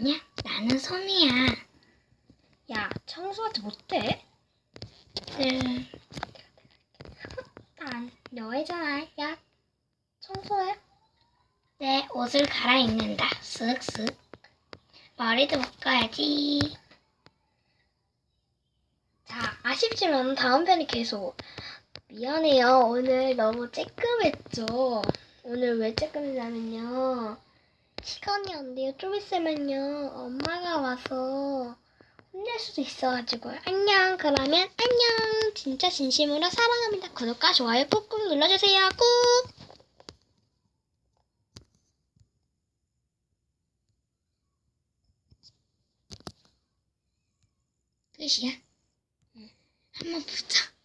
안녕, 나는 소미야. 야, 청소하지 못해? 음, 난 너애잖아. 야, 청소해. 내 옷을 갈아입는다. 쓱쓱. 머리도 묶어야지. 자, 아쉽지만 다음 편이 계속. 미안해요. 오늘 너무 쬐끔했죠. 오늘 왜 쬐끔이냐면요. 시간이 안 돼요. 좀 있으면요. 엄마가 와서 혼낼 수도 있어가지고요. 안녕. 그러면 안녕. 진짜 진심으로 사랑합니다. 구독과 좋아요 꾹꾹 눌러주세요. 꾹. 끝이야? 한번 보자.